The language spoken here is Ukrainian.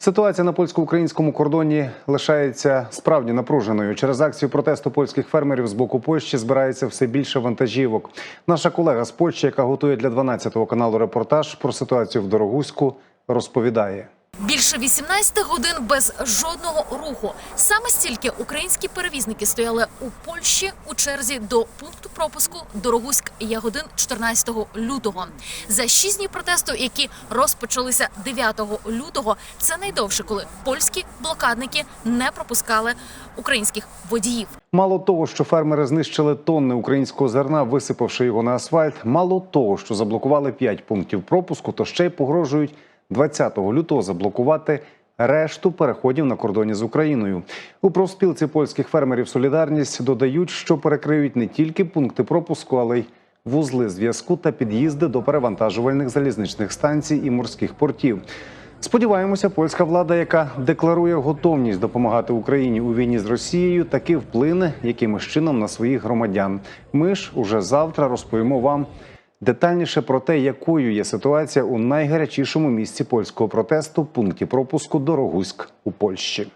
Ситуація на польсько-українському кордоні лишається справді напруженою. Через акцію протесту польських фермерів з боку Польщі збирається все більше вантажівок. Наша колега з Польщі, яка готує для 12-го каналу репортаж про ситуацію в Дорогуську, розповідає. Більше 18 годин без жодного руху. Саме стільки українські перевізники стояли у Польщі у черзі до пункту пропуску Дорогуськ Ягодин 14 лютого. За шість днів протесту, які розпочалися 9 лютого, це найдовше, коли польські блокадники не пропускали українських водіїв. Мало того, що фермери знищили тонни українського зерна, висипавши його на асфальт. Мало того, що заблокували 5 пунктів пропуску, то ще й погрожують 20 лютого заблокувати решту переходів на кордоні з Україною. У профспілці польських фермерів Солідарність додають, що перекриють не тільки пункти пропуску, але й вузли зв'язку та під'їзди до перевантажувальних залізничних станцій і морських портів. Сподіваємося, польська влада, яка декларує готовність допомагати Україні у війні з Росією, таки вплине якимось чином на своїх громадян. Ми ж уже завтра розповімо вам детальніше про те, якою є ситуація у найгарячішому місці польського протесту пункті пропуску Дорогуськ у Польщі.